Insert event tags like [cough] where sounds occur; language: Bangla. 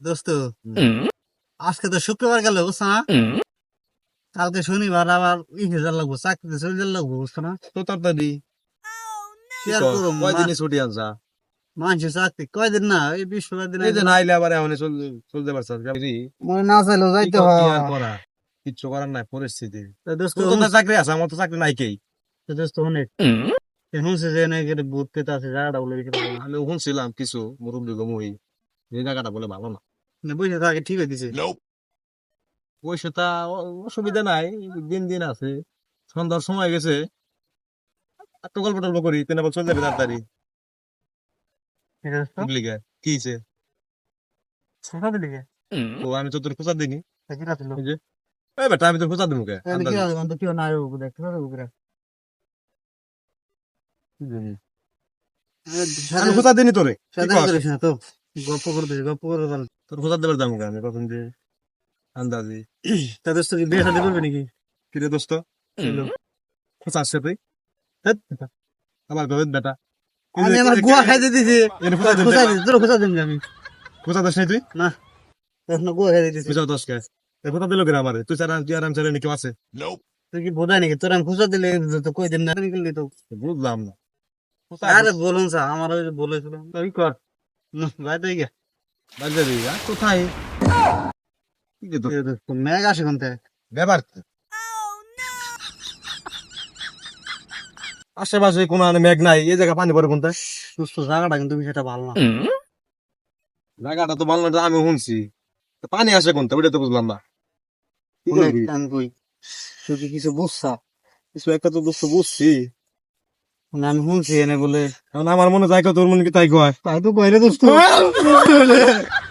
দোস্ত। আজকে তো শুক্রবার গেল বুঝছ না? কালকে শনিবার আবার ই হাজার লাগবো চাকরিতে চলে যাওয়ার লাগবো বুঝছ না? তো তাড়াতাড়ি। শেয়ার করো? কয়দিনই ছুটি আনছা? মানুষের চাকরি। কয়দিন না এই বৃহস্পতিবার দিন এই যে নাইলে আবার এমন চলতে চলতে পারছ মনে না চাইলেও যাইতে হয় আর করা? কিচ্ছু করার নাই পরিস্থিতি। দোস্ত চাকরি আছে আমার তো চাকরি নাই কেই। দোস্ত অনেক। শুনছে যে নাকি ভূত পেতে আছে বলে আমি শুনছিলাম কিছু মুরব্বী গমুই। এই জায়গাটা বলে ভালো না। বসে থাকে ঠিক হয়ে দিছে পয়সাটা অসুবিধা নাই দিন দিন আছে। সন্ধ্যার সময় গেছে। একটু গল্প টল্প করি তিন বছর চলে যাবে তাড়াতাড়ি? কি হয়েছে? ও আমি তো তোর খোঁচা দিনি তা? এই বেটা আমি তোর খোঁচা দিব কে? কেউ নাই আমি সাথে- খোঁচা দিনি তোরে তো। গল্প করে দিস, গল্প করে। তোর খোঁচা দেবার দাম কে আমি কখন দিয়ে আন্দাজি তা দোস্ত কি বিয়ে শাদী করবে নাকি? কিরে দোস্ত হ্যালো। আসছে তুই আমার ভেবে বেটা আমি আমার গুয়া খাইতে দিছি। খোঁচা দিছি, তোর খোঁচা দিন আমি। খোঁচা দোষ নাই তুই না, এখন গুয়া খাইতে দিছি। খোঁচা দোষ কে এর দিল কিনা আমারে তুই চার তুই আরাম নাকি আছে তুই কি বোঝায় নাকি? তোর আমি দিলে তো কই দিন না নিকলি তো। বুঝলাম না আরে বলুন স্যার, আমার ওই যে বলেছিল। তুই কর। গে। কোথায়? আসে কোন থেকে? ব্যাপার আশেপাশে কোনো মেঘ নাই এই জায়গা পানি পড়ে কোনটা দোস্ত, জায়গাটা কিন্তু বিষয়টা ভালো না। জায়গাটা তো ভালো না আমি শুনছি। তো পানি আসে কোনটা ওটা তো বুঝলাম না। কিছু বুঝছা? কিছু একটা তো দোস্ত বুঝছি। আমি শুনছি এনে বলে। আমার মনে যাই তোর মনে কি তাই কয় তাই তো কইরে দোস্ত। [laughs]